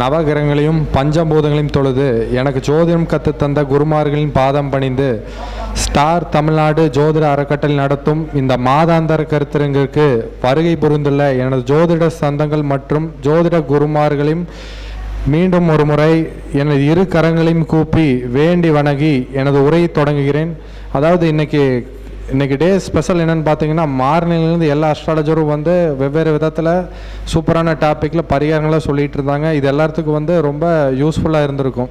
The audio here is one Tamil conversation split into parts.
நவகிரகங்களையும் பஞ்சபூதங்களையும் தொழுது எனக்கு ஜோதிடம் கற்றுத் தந்த குருமார்களின் பாதம் பணிந்து ஸ்டார் தமிழ்நாடு ஜோதிட அறக்கட்டளை நடத்தும் இந்த மாதாந்தர கருத்தரங்கிற்கு வருகை புரிந்துள்ள எனது ஜோதிட சந்தங்கள் மற்றும் ஜோதிட குருமார்களையும் மீண்டும் ஒரு முறை எனது இரு கரங்களையும் கூப்பி வேண்டி வணங்கி எனது உரையை தொடங்குகிறேன். அதாவது இன்னைக்கு இன்னைக்கு டே ஸ்பெஷல் என்னன்னு பார்த்தீங்கன்னா மார்னிங்லேருந்து எல்லா அஸ்ட்ராலஜரும் வந்து வெவ்வேறு விதத்தில் சூப்பரான டாப்பிக்கில் பரிகாரங்களாக சொல்லிகிட்டு இருந்தாங்க. இது எல்லாத்துக்கும் வந்து ரொம்ப யூஸ்ஃபுல்லாக இருந்திருக்கும்.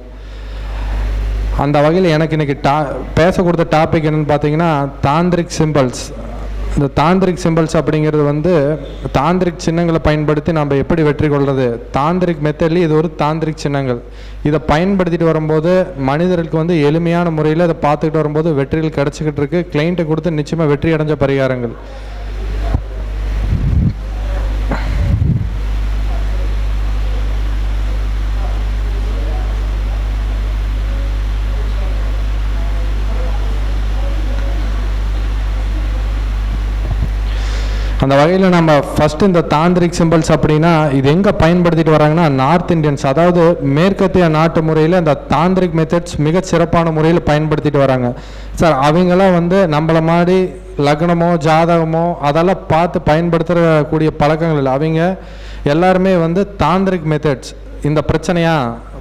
அந்த வகையில் எனக்கு இன்னைக்கு டா பேச கொடுத்த டாபிக் என்னன்னு பார்த்தீங்கன்னா தாந்திரிக் சிம்பிள்ஸ் இந்த தாந்திரிக் சிம்பிள்ஸ் அப்படிங்கிறது வந்து தாந்திரிக் சின்னங்களை பயன்படுத்தி நம்ம எப்படி வெற்றி கொள்வது தாந்திரிக் மெத்தட்லேயே இது ஒரு தாந்திரிக் சின்னங்கள். இதை பயன்படுத்திட்டு வரும்போது மனிதர்களுக்கு வந்து எளிமையான முறையில் அதை பார்த்துக்கிட்டு வரும்போது வெற்றிகள் கிடச்சிக்கிட்டு இருக்கு. கிளைண்ட்டை கொடுத்து நிச்சயமாக வெற்றி அடைஞ்ச பரிகாரங்கள். அந்த வகையில் நம்ம ஃபஸ்ட்டு இந்த தாந்திரிக் சிம்பிள்ஸ் அப்படின்னா இது எங்கே பயன்படுத்திட்டு வராங்கன்னா நார்த் இந்தியன்ஸ் அதாவது மேற்கத்திய நாட்டு முறையில் இந்த தாந்திரிக் மெத்தட்ஸ் மிக சிறப்பான முறையில் பயன்படுத்திட்டு வராங்க. சார் அவங்களாம் வந்து நம்மளை மாதிரி லக்னமோ ஜாதகமோ அதெல்லாம் பார்த்து பயன்படுத்தக்கூடிய பழக்கங்கள் இல்லை. அவங்க எல்லாருமே வந்து தாந்திரிக் மெத்தட்ஸ் இந்த பிரச்சனையா?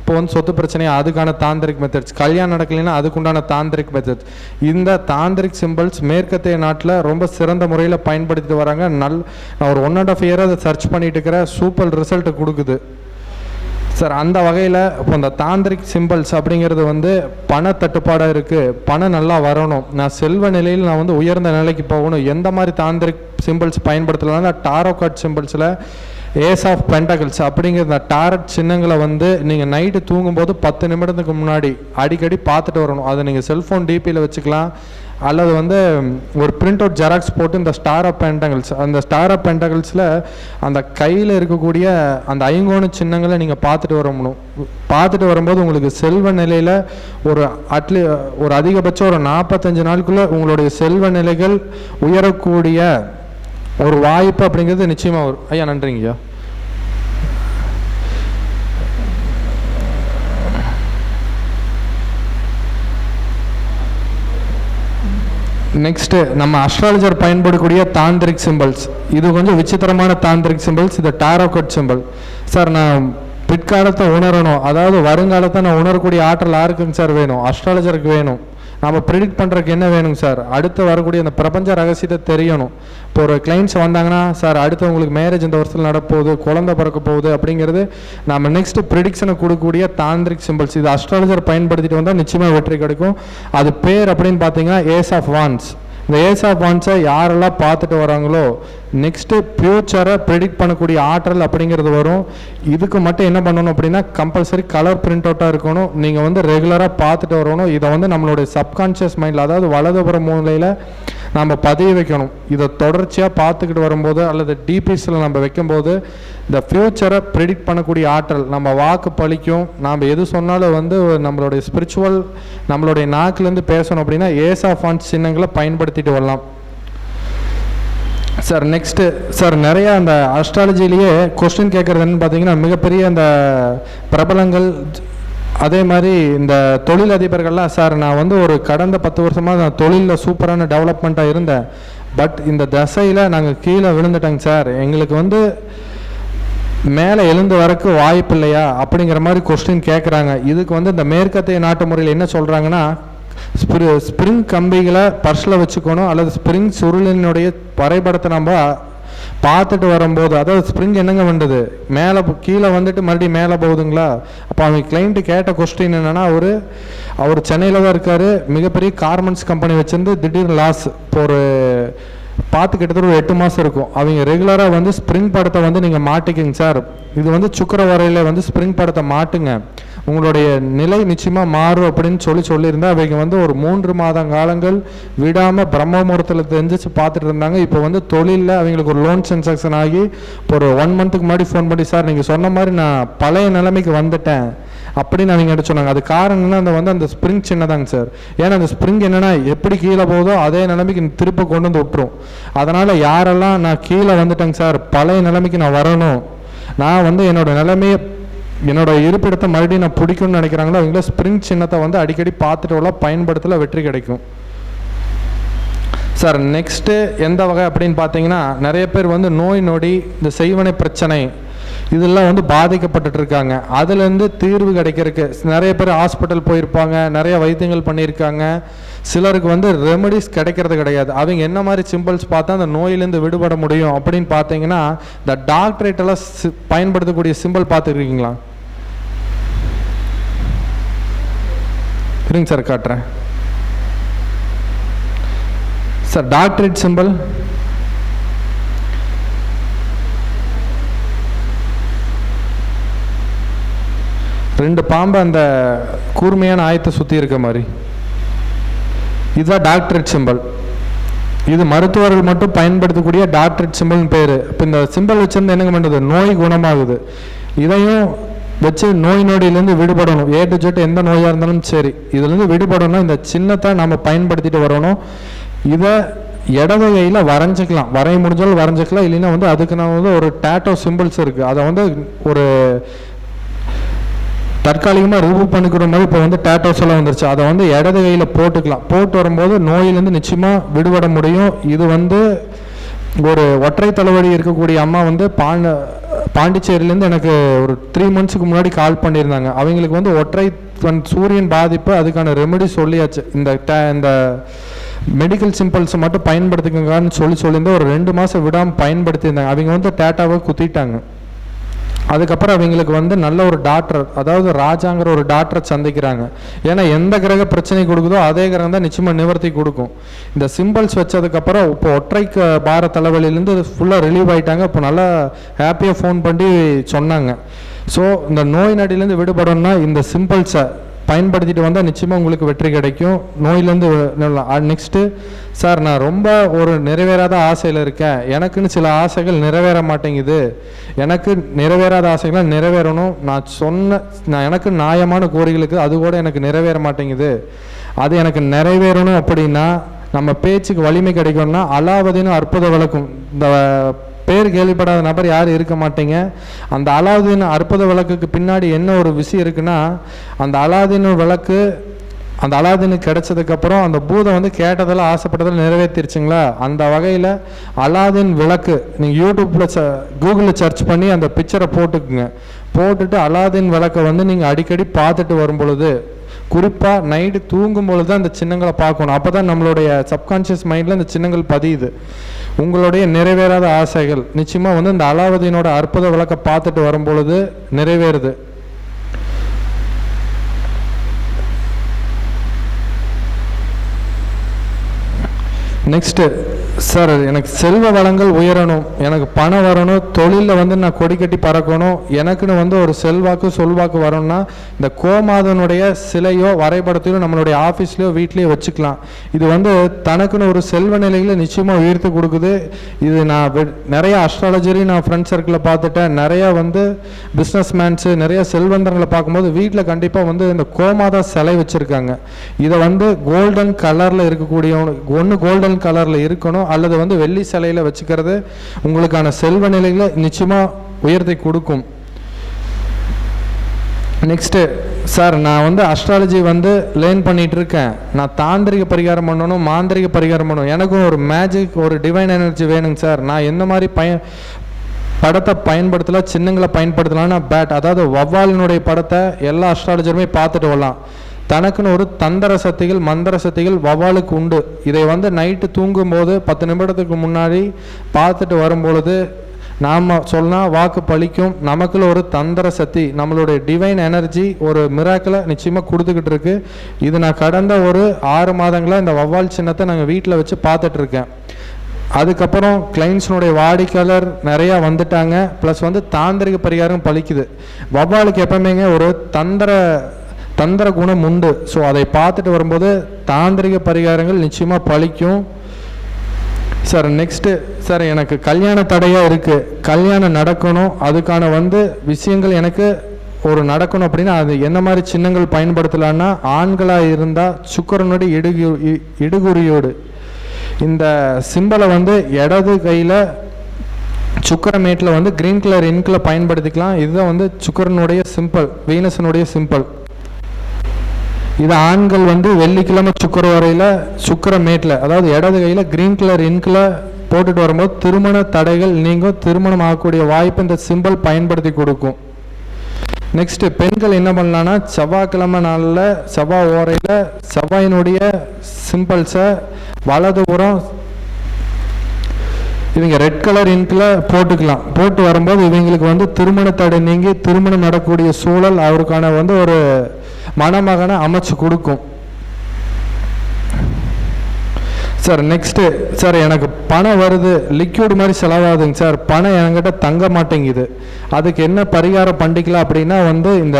இப்போ வந்து சொத்து பிரச்சனை அதுக்கான தாந்திரிக் மெத்தட்ஸ் கல்யாணம் நடக்கலைன்னா அதுக்குண்டான தாந்திரிக் மெத்தட்ஸ் இந்த தாந்திரிக் சிம்பிள்ஸ் மேற்கத்திய நாட்டில் ரொம்ப சிறந்த முறையில் பயன்படுத்திட்டு வராங்க. நல் நான் ஒரு ஒன் அண்ட் ஆஃப் இயராக அதை சர்ச் பண்ணிட்டு இருக்கிற சூப்பர் ரிசல்ட் கொடுக்குது. சார் அந்த வகையில் இப்போ இந்த தாந்திரிக் சிம்பிள்ஸ் அப்படிங்கிறது வந்து பண தட்டுப்பாடாக இருக்குது பணம் நல்லா வரணும். நான் செல்வ நிலையில் நான் வந்து உயர்ந்த நிலைக்கு போகணும். எந்த மாதிரி தாந்திரிக் சிம்பிள்ஸ் பயன்படுத்தலாம் டாரோ கார்ட் சிம்பிள்ஸில் ஏஸ் ஆஃப் பென்டகிள்ஸ் அப்படிங்கிற இந்த டாரட் சின்னங்களை வந்து நீங்கள் நைட்டு தூங்கும்போது பத்து நிமிடத்துக்கு முன்னாடி அடிக்கடி பார்த்துட்டு வரணும். அதை நீங்கள் செல்ஃபோன் டிபியில் வச்சுக்கலாம். அல்லது வந்து ஒரு பிரிண்ட் அவுட் ஜெராக்ஸ் போட்டு இந்த ஸ்டார் ஆஃப் பென்டகிள்ஸ் அந்த ஸ்டார் ஆஃப் பென்டகிள்ஸில் அந்த கையில் இருக்கக்கூடிய அந்த ஐங்கோண சின்னங்களை நீங்கள் பார்த்துட்டு வரணும். பார்த்துட்டு வரும்போது உங்களுக்கு செல்வ நிலையில் ஒரு அட்லி ஒரு அதிகபட்சம் ஒரு நாற்பத்தஞ்சு நாளுக்குள்ளே உங்களுடைய செல்வ நிலைகள் உயரக்கூடிய ஒரு வாய்ப்பு அப்படிங்கிறது நிச்சயமாக வரும். ஐயா நன்றிங்கய்யா. நெக்ஸ்ட்டு நம்ம அஸ்ட்ராலஜர் பயன்படக்கூடிய தாந்திரிக் சிம்பிள்ஸ் இது கொஞ்சம் விசித்திரமான தாந்திரிக் சிம்பிள்ஸ் இது டாரோகட் சிம்பிள் சார் நான் பிற்காலத்தை உணரணும். அதாவது வருங்காலத்தை நான் உணரக்கூடிய ஆற்றல் யாருக்குங்க சார் வேணும்? அஸ்ட்ராலஜருக்கு வேணும். நம்ம ப்ரிடிக்ட் பண்ணுறதுக்கு என்ன வேணுங்க சார் அடுத்து வரக்கூடிய அந்த பிரபஞ்ச ரகசியத்தை தெரியணும். இப்போ ஒரு கிளைண்ட்ஸ் வந்தாங்கன்னா சார் அடுத்து உங்களுக்கு மேரேஜ் இந்த வருஷத்தில் நடப்போகுது குழந்தை பிறக்க போகுது அப்படிங்கிறது நம்ம நெக்ஸ்ட் ப்ரிடிக்ஷனை கொடுக்கக்கூடிய தாந்திரிக் சிம்பிள்ஸ் இது அஸ்ட்ராலஜர் பயன்படுத்திட்டு வந்தால் நிச்சயமாக வெற்றி கிடைக்கும். அது பேர் அப்படின்னு பார்த்தீங்கன்னா ஏஸ் ஆஃப் வான்ஸ் இந்த ஏசா பான்ஸை யாரெல்லாம் பார்த்துட்டு வராங்களோ நெக்ஸ்ட்டு ஃப்யூச்சரை ப்ரெடிக்ட் பண்ணக்கூடிய ஆற்றல் அப்படிங்கிறது வரும். இதுக்கு மட்டும் என்ன பண்ணணும் அப்படின்னா கம்பல்சரி கலர் பிரிண்ட் அவுட்டாக இருக்கணும். நீங்கள் வந்து ரெகுலராக பார்த்துட்டு வரணும். இதை வந்து நம்மளுடைய சப்கான்ஷியஸ் மைண்டில் அதாவது வலதுபுற மூலையில் நம்ம பதிய வைக்கணும். இதை தொடர்ச்சியாக பார்த்துக்கிட்டு வரும்போது அல்லது டிபிஸில் நம்ம வைக்கும்போது இந்த ஃப்யூச்சரை ப்ரிடிக்ட் பண்ணக்கூடிய ஆற்றல் நம்ம வாக்கு பழிக்கும். நாம் எது சொன்னாலும் வந்து நம்மளுடைய ஸ்பிரிச்சுவல் நம்மளுடைய நாக்குலேருந்து பேசணும் அப்படின்னா ஏஸ் ஆஃப் சின்னங்களை பயன்படுத்திட்டு வரலாம். சார் நெக்ஸ்ட்டு சார் நிறையா அந்த அஸ்ட்ராலஜிலேயே கொஸ்டின் கேட்குறது என்னன்னு பார்த்தீங்கன்னா மிகப்பெரிய அந்த பிரபலங்கள் அதே மாதிரி இந்த தொழில் அதிபர்கள்லாம் சார் நான் வந்து ஒரு கடந்த பத்து வருஷமாக நான் தொழிலில் சூப்பரான டெவலப்மெண்ட்டாக இருந்தேன். பட் இந்த தசையில் நாங்கள் கீழே விழுந்துட்டோங்க சார். எங்களுக்கு வந்து மேலே எழுந்து வரக்கு வாய்ப்பு இல்லையா? அப்படிங்கிற மாதிரி கொஸ்டின் கேட்குறாங்க இதுக்கு வந்து இந்த மேற்கத்தைய நாட்டு முறையில் என்ன சொல்கிறாங்கன்னா ஸ்ப்ரி ஸ்ப்ரிங் கம்பிகளை பர்ஸில் வச்சுக்கணும் அல்லது ஸ்ப்ரிங் சுருளினுடைய வரைபடத்தை நம்ம பார்த்துட்டு வரும்போது அதாவது ஸ்ப்ரிங் என்னங்க வந்தது? மேலே கீழே வந்துட்டு மறுபடியும் மேலே போகுதுங்களா? அப்போ அவங்க கிளைண்ட்டு கேட்ட கொஸ்டின் என்னென்னா அவர் அவர் சென்னையில் தான் இருக்கார். மிகப்பெரிய கார்மெண்ட்ஸ் கம்பெனி வச்சுருந்து திடீர்னு லாஸ் இப்போ ஒரு பார்த்து கிட்டத்தட்ட ஒரு எட்டு மாதம் இருக்கும். அவங்க ரெகுலராக வந்து ஸ்ப்ரிங் படத்தை வந்து நீங்கள் மாட்டிக்கிங்க சார் இது வந்து சுக்கர வரையில் வந்து ஸ்ப்ரிங் படத்தை மாட்டுங்க. உங்களுடைய நிலை நிச்சயமாக மாறும் அப்படின்னு சொல்லி சொல்லியிருந்தா அவங்க வந்து ஒரு மூன்று மாத காலங்கள் விடாமல் பிரம்ம முகூர்த்தத்தில் தெரிஞ்சிச்சு பார்த்துட்டு இருந்தாங்க. இப்போ வந்து தொழிலில் அவங்களுக்கு ஒரு லோன் சென்சாக்ஷன் ஆகி இப்போ ஒரு ஒன் மந்த்துக்கு முன்னாடி ஃபோன் பண்ணி சார் நீங்கள் சொன்ன மாதிரி நான் பழைய நிலைமைக்கு வந்துட்டேன். அப்படின்னு அவங்க கிட்ட சொன்னாங்க. அது காரணம் என்ன அந்த வந்து அந்த ஸ்ப்ரிங் சின்னதாங்க சார். ஏன்னா அந்த ஸ்ப்ரிங் என்னன்னா எப்படி கீழே போகுதோ அதே நிலைமைக்கு திருப்ப கொண்டு வந்து விட்டுரும். அதனால் யாரெல்லாம் நான் கீழே வந்துட்டேங்க சார் பழைய நிலைமைக்கு நான் வரணும். நான் வந்து என்னோட நிலைமையை என்னோட இருப்பிடத்தை மறுபடியும் நான் பிடிக்கும்னு நினைக்கிறாங்களோ அவங்கள ஸ்ப்ரிங் சின்னத்தை வந்து அடிக்கடி பார்த்துட்டு உள்ள பயன்படுத்தல வெற்றி கிடைக்கும். சார் நெக்ஸ்ட்டு எந்த வகை அப்படின்னு பார்த்தீங்கன்னா நிறைய பேர் வந்து நோய் நொடி இந்த செய்வனை பிரச்சனை இதெல்லாம் வந்து பாதிக்கப்பட்டுட்டு இருக்காங்க. அதுலேருந்து தீர்வு கிடைக்கிறதுக்கு நிறைய பேர் ஹாஸ்பிட்டல் போயிருப்பாங்க நிறைய வைத்தியங்கள் பண்ணியிருக்காங்க. சிலருக்கு வந்து ரெமடிஸ் கிடைக்கிறது கிடையாது. அவங்க என்ன மாதிரி சிம்பிள்ஸ் பார்த்தா அந்த நோயிலேருந்து விடுபட முடியும் அப்படின்னு பார்த்தீங்கன்னா இந்த டாக்டரேட்டெல்லாம் சி- பயன்படுத்தக்கூடிய சிம்பிள் பார்த்துருக்கீங்களா? இருங்க சார் காட்டுறேன். சார் டாக்டரேட் சிம்பிள் ரெண்டு பாம்பு அந்த கூர்மையான ஆயத்தை சுற்றி இருக்க மாதிரி. இதுதான் டாக்டரேட் சிம்பிள் இது மருத்துவர்கள் மட்டும் பயன்படுத்தக்கூடிய டாக்டரேட் சிம்பிள்னு பேர். இப்போ இந்த சிம்பிள் வச்சுருந்து என்னங்க பண்ணுது நோய் குணமாகுது. இதையும் வச்சு நோய் நொடியிலேருந்து விடுபடணும். ஏ டு ஜெட் எந்த நோயாக இருந்தாலும் சரி இதுலேருந்து விடுபடணும். இந்த சின்னத்தை நம்ம பயன்படுத்திட்டு வரணும். இதை இடது கையில் வரைஞ்சிக்கலாம். வரைய முடிஞ்சாலும் வரைஞ்சிக்கலாம். இல்லைன்னா வந்து அதுக்கு நான் வந்து ஒரு டேட்டோ சிம்பிள்ஸ் இருக்குது அதை வந்து ஒரு தற்காலிகமாக ரிமூவ் பண்ணிக்கிற மாதிரி இப்போ வந்து டேட்டோஸ் எல்லாம் வந்துருச்சு. அதை வந்து இடது கையில் போட்டுக்கலாம். போட்டு வரும்போது நோயிலேருந்து நிச்சயமாக விடுபட முடியும். இது வந்து ஒரு ஒற்றை தலைவலி இருக்கக்கூடிய அம்மா வந்து பாண்ட பாண்டிச்சேரியிலேருந்து எனக்கு ஒரு த்ரீ மந்த்ஸுக்கு முன்னாடி கால் பண்ணியிருந்தாங்க. அவங்களுக்கு வந்து ஒற்றை சூரியன் பாதிப்பு அதுக்கான ரெமெடி சொல்லியாச்சு. இந்த டே இந்த மெடிக்கல் சிம்பிள்ஸை மட்டும் பயன்படுத்திக்கங்கன்னு சொல்லி சொல்லியிருந்தேன் ஒரு ரெண்டு மாதம் விடாமல் பயன்படுத்தியிருந்தாங்க. அவங்க வந்து டேட்டாவை குத்திட்டாங்க. அதுக்கப்புறம் அவங்களுக்கு வந்து நல்ல ஒரு டாக்டர் அதாவது ராஜாங்கிற ஒரு டாக்டரை சந்திக்கிறாங்க. ஏன்னா எந்த கிரக பிரச்சனை கொடுக்குதோ அதே கிரகம் தான் நிச்சயமாக நிவர்த்தி கொடுக்கும். இந்த சிம்பிள்ஸ் வச்சதுக்கப்புறம் இப்போ ஒற்றை பார தலைவலியிலேருந்து ஃபுல்லாக ரிலீவ் ஆகிட்டாங்க இப்போ நல்லா ஹாப்பியாக ஃபோன் பண்ணி சொன்னாங்க. ஸோ இந்த நோய் நடியிலேருந்து விடுபடணும்னா இந்த சிம்பிள்ஸை பயன்படுத்திட்டு வந்தால் நிச்சயமாக உங்களுக்கு வெற்றி கிடைக்கும். நோயிலேருந்து நெக்ஸ்ட்டு சார் நான் ரொம்ப ஒரு நிறைவேறாத ஆசையில் இருக்கேன். எனக்குன்னு சில ஆசைகள் நிறைவேற மாட்டேங்குது. எனக்கு நிறைவேறாத ஆசைகள்லாம் நிறைவேறணும். நான் சொன்ன நான் எனக்கு நியாயமான கோரிகளுக்கு அது கூட எனக்கு நிறைவேற மாட்டேங்குது. அது எனக்கு நிறைவேறணும் அப்படின்னா நம்ம பேச்சுக்கு வலிமை கிடைக்கணும்னா அலாவதின்னு அற்புத விளக்கும். இந்த பேர் கேள்விப்படாத நபர் யாரும் இருக்க மாட்டீங்க. அந்த அலாவுதீன் அற்புத விளக்குக்கு பின்னாடி என்ன ஒரு விஷயம் இருக்குன்னா அந்த அலாவுதீன் விளக்கு அந்த அலாதீனு கிடைச்சதுக்கப்புறம் அந்த பூதம் வந்து கேட்டதெல்லாம் ஆசைப்பட்டதெல்லாம் நிறைவேற்றிருச்சுங்களா அந்த வகையில் அலாதீன் விளக்கு நீங்கள் யூடியூப்பில் ச கூகுளில் சர்ச் பண்ணி அந்த பிக்சரை போட்டுக்குங்க. போட்டுட்டு அலாதீன் விளக்கை வந்து நீங்கள் அடிக்கடி பார்த்துட்டு வரும் பொழுது குறிப்பாக நைட்டு தூங்கும் பொழுது தான் அந்த சின்னங்களை பார்க்கணும். அப்போ தான் நம்மளுடைய சப்கான்ஷியஸ் மைண்டில் அந்த சின்னங்கள் பதியுது. உங்களுடைய நிறைவேறாத ஆசைகள் நிச்சயமாக வந்து இந்த அலாவுதீனோட அற்புத விளக்கை பார்த்துட்டு வரும்பொழுது நிறைவேறுது. நெக்ஸ்ட்டு சார் எனக்கு செல்வ வளங்கள் உயரணும். எனக்கு பணம் வரணும். தொழிலில் வந்து நான் கொடி கட்டி பறக்கணும். எனக்குன்னு வந்து ஒரு செல்வாக்கு சொல்வாக்கு வரணும்னா இந்த கோமாதனுடைய சிலையோ வரைபடத்தையோ நம்மளுடைய ஆஃபீஸ்லேயோ வீட்லேயோ வச்சுக்கலாம். இது வந்து தனக்குன்னு ஒரு செல்வ நிலையில் நிச்சயமாக உயர்த்து கொடுக்குது. இது நான் நிறைய அஸ்ட்ராலஜரி நான் ஃப்ரெண்ட் சர்க்கிளில் பார்த்துட்டேன். நிறையா வந்து பிஸ்னஸ் மேன்ஸு நிறைய செல்வந்தர்களை பார்க்கும்போது வீட்டில் கண்டிப்பாக வந்து இந்த கோமாதா சிலை வச்சுருக்காங்க. இதை வந்து கோல்டன் கலரில் இருக்கக்கூடிய ஒன்று கோல்டன் கலரில் இருக்கணும். அல்லது வந்து வெள்ளி சிலையில் வச்சுக்கிறது உங்களுக்கான செல்வ நிலையில் நிச்சயமாக உயர்த்தி கொடுக்கும். நெக்ஸ்ட்டு சார் நான் வந்து அஸ்ட்ராலஜி வந்து லேர்ன் பண்ணிகிட்டு இருக்கேன் நான் தாந்திரிக பரிகாரம் பண்ணணும் மாந்திரிக பரிகாரம் பண்ணணும். எனக்கும் ஒரு மேஜிக் ஒரு டிவைன் எனர்ஜி வேணுங்க சார் நான் எந்த மாதிரி பய படத்தை பயன்படுத்தலாம் சின்னங்களை பயன்படுத்தலாம்னா பேட் அதாவது வவ்வாலினுடைய படத்தை எல்லா அஸ்ட்ராலஜருமே பார்த்துட்டு வரலாம். தனக்குன்னு ஒரு தந்திர சக்திகள் மந்திர சக்திகள் வவ்வாலுக்கு உண்டு. இதை வந்து நைட்டு தூங்கும்போது பத்து நிமிடத்துக்கு முன்னாடி பார்த்துட்டு வரும்பொழுது நாம் சொன்னால் வாக்கு பலிக்கும் நமக்குள்ள ஒரு தந்திர சக்தி நம்மளுடைய டிவைன் எனர்ஜி ஒரு மிராக்கில் நிச்சயமாக கொடுத்துக்கிட்டு இருக்கு. இது நான் கடந்த ஒரு ஆறு மாதங்களாக இந்த வவ்வால் சின்னத்தை நாங்கள் வீட்டில் வச்சு பார்த்துட்டு இருக்கேன். அதுக்கப்புறம் கிளைண்ட்ஸினுடைய வாடிக்கையாளர் நிறையா வந்துட்டாங்க. ப்ளஸ் வந்து தாந்திரிக பரிகாரம் பலிக்குது வவ்வாலுக்கு எப்பவுமேங்க ஒரு தந்திர தந்திர குணம் உண்டு. ஸோ அதை பார்த்துட்டு வரும்போது தாந்திரிக பரிகாரங்கள் நிச்சயமாக பழிக்கும். சார் நெக்ஸ்ட்டு சார் எனக்கு கல்யாண தடையாக இருக்குது கல்யாணம் நடக்கணும். அதுக்கான வந்து விஷயங்கள் எனக்கு ஒரு நடக்கணும் அப்படின்னா அது என்ன மாதிரி சின்னங்கள் பயன்படுத்தலான்னா ஆண்களாக இருந்தால் சுக்கரனுடைய இடுகு இ- இடுகுறியோடு. இந்த சிம்பலை வந்து இடது கையில் சுக்கரமேட்டில் வந்து கிரீன் கலர் இன்கில் பயன்படுத்திக்கலாம். இதுதான் வந்து சுக்கரனுடைய சிம்பிள் வீனஸனுடைய சிம்பிள் இது ஆண்கள் வந்து வெள்ளிக்கிழமை சுக்கர வரையில் சுக்கரமேட்டில் அதாவது இடது கையில் கிரீன் கலர் இன்கில் போட்டுட்டு வரும்போது திருமண தடைகள் நீங்கும் திருமணம் ஆகக்கூடிய வாய்ப்பு இந்த சிம்பிள் பயன்படுத்தி கொடுக்கும். நெக்ஸ்ட்டு பெண்கள் என்ன பண்ணலான்னா செவ்வாய்க்கிழமை நாளில் செவ்வாய் ஓரையில் செவ்வாயினுடைய சிம்பிள்ஸை வலதுபுறம் இவங்க ரெட் கலர் இன்கில் போட்டுக்கலாம். போட்டு வரும்போது இவங்களுக்கு வந்து திருமண தடை நீங்கி திருமணம் நடக்கக்கூடிய சூழல் அவருக்கான வந்து ஒரு மணமகனை அமைச்சு கொடுக்கும். சார் நெக்ஸ்ட்டு சார் எனக்கு பணம் வருது. லிக்யூட் மாதிரி செலவாகுதுங்க சார் பணம் என்கிட்ட தங்க மாட்டேங்குது. அதுக்கு என்ன பரிகாரம் பண்ணிக்கலாம் அப்படின்னா வந்து இந்த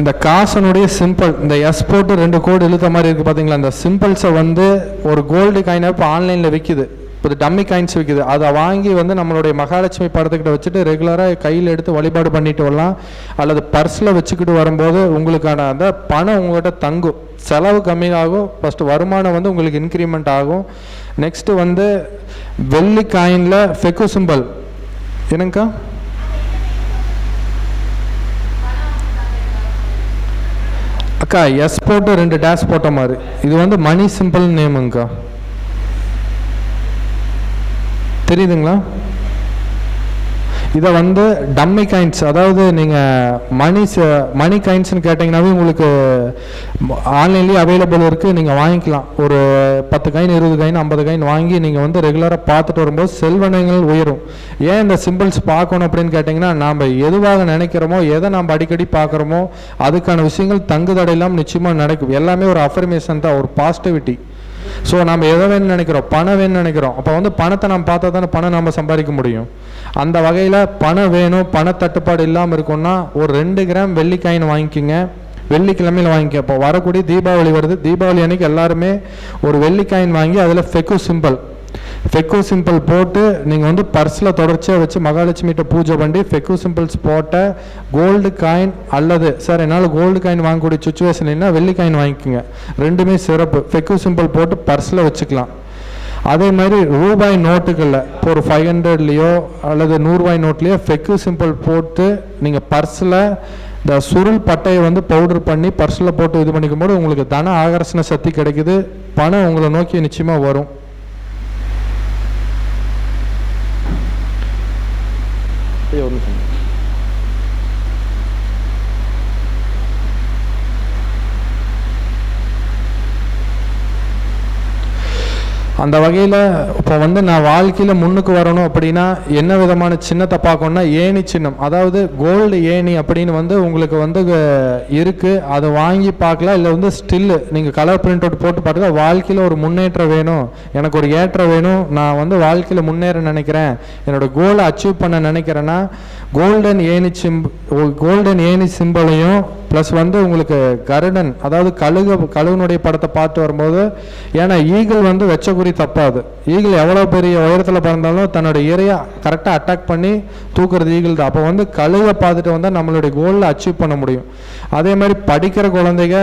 இந்த காசனுடைய சிம்பிள் இந்த எஸ் போட்டு ரெண்டு கோடு இழுத்த மாதிரி இருக்குது பார்த்தீங்களா இந்த சிம்பிள்ஸை வந்து ஒரு கோல்டு காயினாக இப்போ ஆன்லைனில் விற்கிது இப்போ டம்மி காயின்ஸ் விற்கிது அதை வாங்கி வந்து நம்மளுடைய மகாலட்சுமி படத்துக்கிட்ட வச்சுட்டு ரெகுலராக கையில் எடுத்து வழிபாடு பண்ணிட்டு வரலாம். அல்லது பர்ஸில் வச்சுக்கிட்டு வரும்போது உங்களுக்கான அந்த பணம் உங்கள்கிட்ட தங்கும். செலவு கம்மியாகும். ஃபஸ்ட்டு வருமானம் வந்து உங்களுக்கு இன்க்ரிமெண்ட் ஆகும். நெக்ஸ்ட்டு வந்து வெள்ளி காயினில் ஃபெக்கு சிம்பல் என்னங்கக்கா அக்கா எஸ் போட்டு ரெண்டு டேஷ் போட்ட மாதிரி. இது வந்து மணி சிம்பிள் நேமுங்கக்கா தெரியுதுங்களா? இதை வந்து டம்மி காயின்ஸ் அதாவது நீங்கள் மணி மணி காயின்ஸ்னு கேட்டிங்கனாவே உங்களுக்கு ஆன்லைன்லேயே அவைலபிள் இருக்குது நீங்கள் வாங்கிக்கலாம். ஒரு பத்து காயின் இருபது காயின் ஐம்பது காயின் வாங்கி நீங்கள் வந்து ரெகுலராக பார்த்துட்டு வரும்போது செல்வனங்கள் உயரும். ஏன் இந்த சிம்பிள்ஸ் பார்க்கணும் அப்படின்னு கேட்டிங்கன்னா நாம் எதுவாக நினைக்கிறோமோ எதை நாம் அடிக்கடி பார்க்குறோமோ அதுக்கான விஷயங்கள் தங்குதடையெல்லாம் நிச்சயமாக நடக்கும். எல்லாமே ஒரு அஃபர்மேஷன் தான் ஒரு பாசிட்டிவிட்டி ஸோ நம்ம எதை வேணும்னு நினைக்கிறோம்? பணம் வேணும்னு நினைக்கிறோம். அப்போ வந்து பணத்தை நம்ம பார்த்தா தானே பணம் நம்ம சம்பாதிக்க முடியும். அந்த வகையில் பணம் வேணும் பண தட்டுப்பாடு இல்லாமல் இருக்கும்னா ஒரு ரெண்டு கிராம் வெள்ளிக்காயின் வாங்கிக்கோங்க. வெள்ளிக்கிழமையில் வாங்கிக்க. இப்போ வரக்கூடிய தீபாவளி வருது. தீபாவளி அன்னைக்கு எல்லாருமே ஒரு வெள்ளிக்காயின் வாங்கி அதில் ஃபெக்கு சிம்பிள் ஃபெக்கு சிம்பிள் போட்டு நீங்கள் வந்து பர்ஸில் தொடர்ச்சியாக வச்சு மகாலட்சுமிகிட்ட பூஜை பண்ணி ஃபெக்கு சிம்பிள்ஸ் போட்ட கோல்டு காயின் அல்லது சார் என்னால் கோல்டு காயின் வாங்கக்கூடிய சுச்சுவேஷன் என்ன வெள்ளி காயின் வாங்கிக்கோங்க. ரெண்டுமே சிறப்பு. ஃபெக்கு சிம்பிள் போட்டு பர்ஸில் வச்சுக்கலாம். அதே மாதிரி ரூபாய் நோட்டுகளில் இப்போ ஒரு ஃபைவ் ஹண்ட்ரட்லேயோ அல்லது நூறுரூவாய் நோட்லேயோ ஃபெக்கு சிம்பிள் போட்டு நீங்கள் பர்ஸில் இந்த சுருள் பட்டையை வந்து பவுடர் பண்ணி பர்ஸில் போட்டு இது பண்ணிக்கும் போது உங்களுக்கு தன ஆகர்ஷண சக்தி கிடைக்குது. பணம் உங்களை நோக்கி நிச்சயமாக வரும். ஐயோ, ஒரு நிமிஷம். அந்த வகையில் இப்போ வந்து நான் வாழ்க்கையில் முன்னுக்கு வரணும் அப்படின்னா என்ன விதமான சின்னத்தை பார்க்கணும்னா ஏணி சின்னம். அதாவது கோல்டு ஏணி அப்படின்னு வந்து உங்களுக்கு வந்து இருக்குது அதை வாங்கி பார்க்கலாம். இல்லை வந்து ஸ்டில்லு நீங்கள் கலர் பிரிண்ட் அவுட் போட்டு பார்த்துக்கா வாழ்க்கையில் ஒரு முன்னேற்றம் வேணும். எனக்கு ஒரு ஏற்றம் வேணும். நான் வந்து வாழ்க்கையில் முன்னேற நினைக்கிறேன். என்னோட கோலை அச்சீவ் பண்ண நினைக்கிறேன்னா கோல்டன் ஏணி சிம் கோல்டன் ஏணி சிம்பிளையும் ப்ளஸ் வந்து உங்களுக்கு கருடன் அதாவது கழுகு கழுகுனுடைய படத்தை பார்த்து வரும்போது ஏன்னா ஈகிள் வந்து வெச்ச குறி தப்பாது. ஈகிள் எவ்வளோ பெரிய உயரத்தில் பறந்தாலும் தன்னோட இறையை கரெக்டாக அட்டாக் பண்ணி தூக்குறது ஈகிள் தான். அப்போ வந்து கழுகை பார்த்துட்டு வந்தால் நம்மளுடைய கோலில் அச்சீவ் பண்ண முடியும். அதே மாதிரி படிக்கிற குழந்தைங்க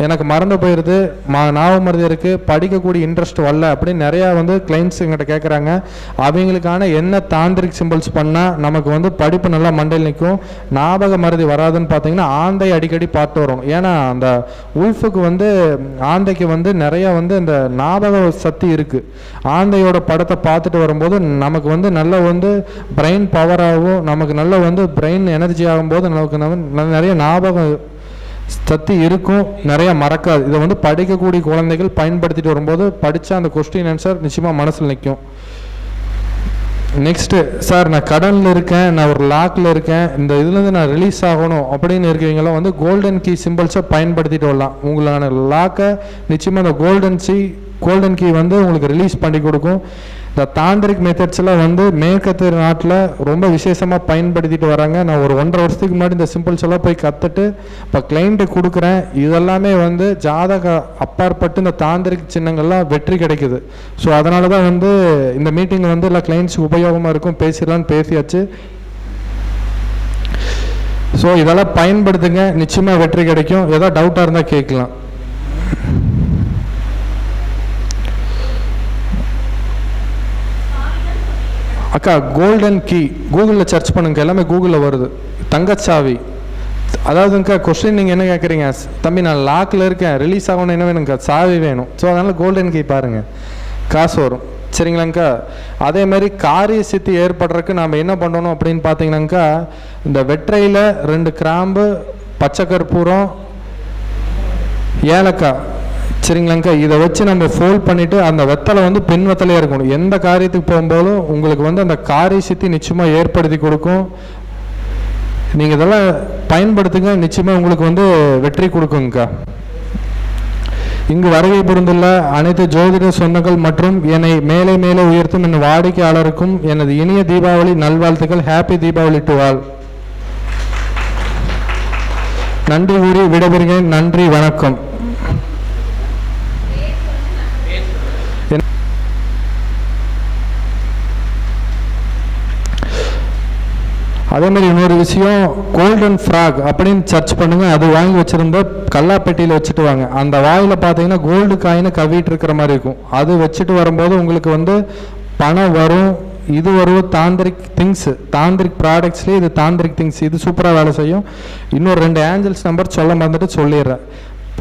எனக்கு மறந்து போயிடுது மா ஞாபகம் மருதி இருக்குது படிக்கக்கூடிய இன்ட்ரெஸ்ட் வரல அப்படின்னு நிறையா வந்து கிளைண்ட்ஸ் எங்கிட்ட கேட்குறாங்க அவங்களுக்கான என்ன தாந்திரிக் சிம்பிள்ஸ் பண்ணால் நமக்கு வந்து படிப்பு நல்லா மண்டையில் நிற்கும் ஞாபக மருதி வராதுன்னு பார்த்தீங்கன்னா ஆந்தை அடிக்கடி பார்த்து வரும். ஏன்னா அந்த உல்ஃபுக்கு வந்து ஆந்தைக்கு வந்து நிறையா வந்து இந்த ஞாபக சக்தி இருக்குது ஆந்தையோட படத்தை பார்த்துட்டு வரும்போது நமக்கு வந்து நல்ல வந்து பிரெயின் பவராகவும் நமக்கு நல்ல வந்து பிரெயின் எனர்ஜி ஆகும்போது நமக்கு நிறைய ஞாபகம் சக்தி இருக்கும் நிறைய மறக்காது. இதை வந்து படிக்கக்கூடிய குழந்தைகள் பயன்படுத்திட்டு வரும்போது படித்தா அந்த கொஸ்டின் ஆன்சர் நிச்சயமாக மனசில் நிற்கும் நெக்ஸ்ட்டு சார் நான் கடனில் இருக்கேன் நான் ஒரு லாக்கில் இருக்கேன் இந்த இதுலேருந்து நான் ரிலீஸ் ஆகணும் அப்படின்னு இருக்கீங்களோ வந்து கோல்டன் கீ சிம்பிள்ஸை பயன்படுத்திட்டு வரலாம். உங்களான லாக்கை நிச்சயமாக அந்த கோல்டன் சி கோல்டன் கீ வந்து உங்களுக்கு ரிலீஸ் பண்ணி கொடுக்கும். இந்த தாந்திரிக் மெத்தட்ஸ்லாம் வந்து மேற்கத்திய நாட்டில் ரொம்ப விசேஷமாக பயன்படுத்திட்டு வராங்க. நான் ஒரு ஒன்றரை வருஷத்துக்கு முன்னாடி இந்த சிம்பிள்ஸ் எல்லாம் போய் கற்றுட்டு இப்போ கிளைண்ட்டுக்கு கொடுக்குறேன். இதெல்லாமே வந்து ஜாதக அப்பாற்பட்டு இந்த தாந்திரிக் சின்னங்கள்லாம் வெற்றி கிடைக்குது. ஸோ அதனால தான் வந்து இந்த மீட்டிங் வந்து எல்லா கிளைண்ட்ஸுக்கு உபயோகமாக இருக்கும். பேசிடலான்னு பேசியாச்சு. ஸோ இதெல்லாம் பயன்படுத்துங்க. நிச்சயமாக வெற்றி கிடைக்கும். ஏதாவது டவுட்டாக இருந்தால் கேட்கலாம். அக்கா கோல்டன் கீ கூகுளில் சர்ச் பண்ணுங்க. எல்லாமே கூகுளில் வருது. தங்கச்சாவி. அதாவதுங்கக்கா கொஸ்டின் நீங்கள் என்ன கேட்குறீங்க தம்பி நான் லாக்கில் இருக்கேன். ரிலீஸ் ஆகணும் என்ன வேணுங்கா சாவி வேணும். ஸோ அதனால் கோல்டன் கீ பாருங்கள் காசு வரும். சரிங்களாங்க்கா அதே மாதிரி காரிய சித்தி ஏற்படுறதுக்கு நாம் என்ன பண்ணணும் அப்படின்னு பார்த்தீங்கன்னாக்கா இந்த வெற்றையில் ரெண்டு கிராம்பு பச்சை கற்பூரம் ஏலக்காய். சரிங்களாங்க்கா? இதை வச்சு நம்ம ஃபோல்ட் பண்ணிவிட்டு அந்த வெத்தலை வந்து பெண் வெத்தலையாக இருக்கணும். எந்த காரியத்துக்கு போகும்போதும் உங்களுக்கு வந்து அந்த காரிய சித்தி நிச்சயமாக ஏற்படுத்தி கொடுக்கும். நீங்கள் இதெல்லாம் பயன்படுத்துங்க. நிச்சயமாக உங்களுக்கு வந்து வெற்றி கொடுக்குங்கக்கா இங்கு வருகை புரிந்துள்ள அனைத்து ஜோதிட சொந்தங்கள் மற்றும் என்னை மேலே மேலே உயர்த்தும் என் வாடிக்கையாளருக்கும் எனது இனிய தீபாவளி நல்வாழ்த்துக்கள். ஹாப்பி தீபாவளி டு ஆல் நன்றி கூறி விடைபெறுகிறேன். நன்றி வணக்கம். அதே மாதிரி இன்னொரு விஷயம் கோல்டன் ஃப்ராக் அப்படின்னு சர்ச் பண்ணுங்க. அது வாங்கி வச்சிருந்த கல்லாப்பெட்டியில் வச்சுட்டு வாங்க. அந்த வாயில் பார்த்தீங்கன்னா கோல்டு காயினை கவிட்டு இருக்கிற மாதிரி இருக்கும். அது வச்சுட்டு வரும்போது உங்களுக்கு வந்து பணம் வரும். இது வரும் தாந்திரிக் திங்ஸ் தாந்திரிக் ப்ராடக்ட்ஸ்லேயே இது தாந்திரிக் திங்ஸ் இது சூப்பராக வேலை செய்யும். இன்னொரு ரெண்டு ஏஞ்சல்ஸ் நம்பர் சொல்ல மறந்துட்டு சொல்லிடுறேன்.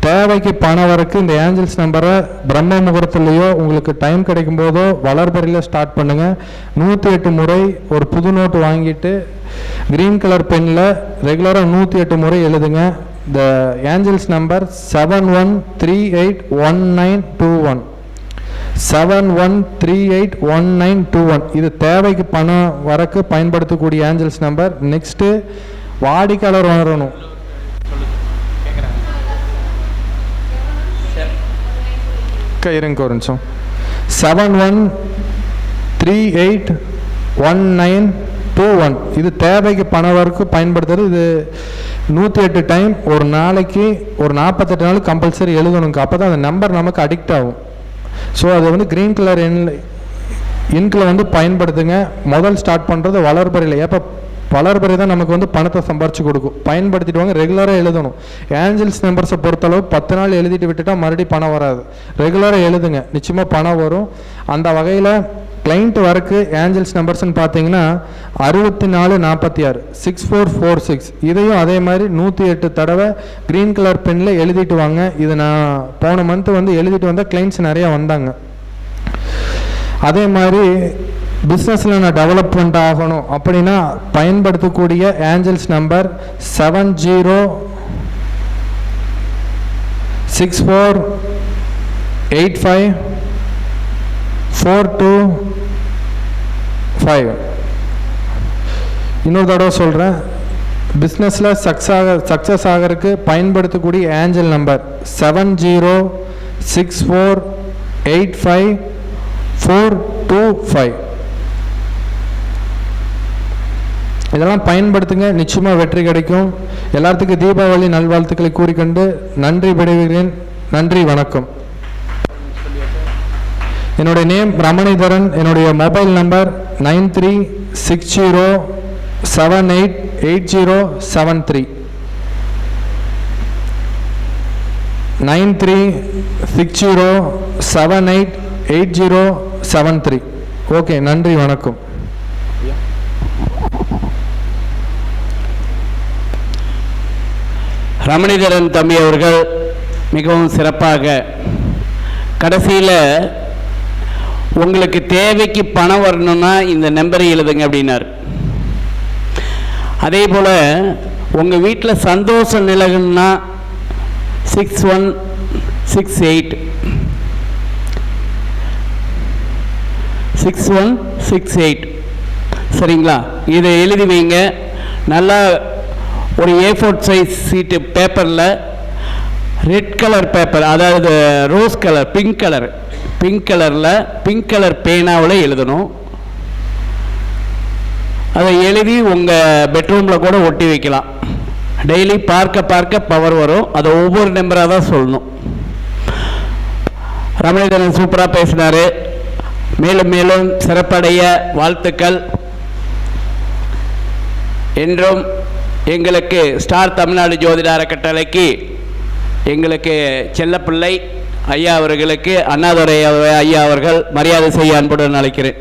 தேவைக்கு பணம் வரைக்கும் இந்த ஏஞ்சல்ஸ் நம்பரை பிரம்ம முகூர்த்தத்துலேயோ உங்களுக்கு டைம் கிடைக்கும் போதோ வளர்பறையில் ஸ்டார்ட் பண்ணுங்கள் நூற்றி எட்டு முறை ஒரு புது நோட்டு வாங்கிட்டு க்ரீன் கலர் பெனில் ரெகுலராக நூற்றி எட்டு முறை எழுதுங்க. The angels number seven one three eight one nine two one seven one three eight one nine two one இது தேவைக்கு பணம் வரக்கு பயன்படுத்தக்கூடிய ஏஞ்சல்ஸ் நம்பர் நெக்ஸ்ட்டு வாடிக்கையாளர் உணரணும் அக்கா, இருங்க ஒரு நிமிஷம். Seven one three eight one nine two one இது தேவைக்கு பணம் வரைக்கும் பயன்படுத்துறது. இது நூற்றி எட்டு டைம் ஒரு நாளைக்கு ஒரு நாற்பத்தெட்டு நாள் கம்பல்சரி எழுதணுங்க அப்போ தான் அந்த நம்பர் நமக்கு அடிக்ட் ஆகும். ஸோ அது வந்து க்ரீன் கலர் எண்ணில் இன்கில் வந்து பயன்படுத்துங்க. முதல் ஸ்டார்ட் பண்ணுறது வளர்பறையில். எப்போ வளர்பறை தான் நமக்கு வந்து பணத்தை சம்பாரிச்சு கொடுக்கும். பயன்படுத்திட்டு வாங்க ரெகுலராக எழுதணும். ஏஞ்சல்ஸ் நம்பர்ஸை பொறுத்தளவு பத்து நாள் எழுதிட்டு விட்டுட்டா மறுபடியும் பணம் வராது. ரெகுலராக எழுதுங்க. நிச்சயமாக பணம் வரும். அந்த வகையில் கிளைண்ட் வரக்கு ஏஞ்சல்ஸ் நம்பர்ஸ்னு பார்த்தீங்கன்னா அறுபத்தி நாலு நாற்பத்தி ஆறு. சிக்ஸ் ஃபோர் ஃபோர் சிக்ஸ் இதையும் அதே மாதிரி நூற்றி எட்டு தடவை க்ரீன் கலர் பெனில் எழுதிட்டு வாங்க. இது நான் போன மந்த் வந்து எழுதிட்டு வந்தால் கிளைண்ட்ஸ் நிறையா வந்தாங்க. அதே மாதிரி பிஸ்னஸில் நான் டெவலப்மெண்ட் ஆகணும் அப்படின்னா பயன்படுத்தக்கூடிய angels number seven zero six four eight five four two five இன்னொரு தடவை சொல்கிறேன் பிஸ்னஸில் சக்ஸ் ஆக சக்ஸஸ் ஆகிறதுக்கு பயன்படுத்தக்கூடிய angel number seven zero six four eight five four two five இதெல்லாம் பயன்படுத்துங்க. நிச்சயமாக வெற்றி கிடைக்கும். எல்லாத்துக்கும் தீபாவளி நல்வாழ்த்துக்களை கூறிக்கொண்டு நன்றி விடைகிறேன் நன்றி வணக்கம். என்னுடைய நேம் ரமணிதரன். என்னுடைய mobile number nine three six zero seven eight eight zero seven three. Nine three six zero seven eight eight zero seven three. Okay நன்றி வணக்கம். ரமணிதரன் தம்பி அவர்கள் மிகவும் சிறப்பாக கடைசியில் உங்களுக்கு தேவைக்கு பணம் வரணும்னா இந்த நம்பரை எழுதுங்க அப்படின்னார். அதே போல் உங்கள் வீட்டில் சந்தோஷம் நிலகுன்னா six one six eight six one six eight சரிங்களா? இதை எழுதி வைங்க. நல்லா ஒரு ஏ ஃபோர் சைஸ் சீட்டு பேப்பரில் ரெட் கலர் பேப்பர் அதாவது rose colour pink colour pink கலரில் பிங்க் கலர் பேனாவில் எழுதணும். அதை எழுதி உங்கள் பெட்ரூமில் கூட ஒட்டி வைக்கலாம். டெய்லி பார்க்க பார்க்க பவர் வரும். அதை ஒவ்வொரு நம்பராக தான் சொல்லணும். ரமணிதரன் சூப்பராக பேசினார். மேலும் மேலும் சிறப்படைய வாழ்த்துக்கள். என்றும் எங்களுக்கு ஸ்டார் தமிழ்நாடு ஜோதிட அறக்கட்டளைக்கு எங்களுக்கு செல்லப்பிள்ளை ஐயா அவர்களுக்கு அண்ணாதுரை ஐயா அவர்கள் மரியாதை செய்ய அன்புடன் அழைக்கிறேன்.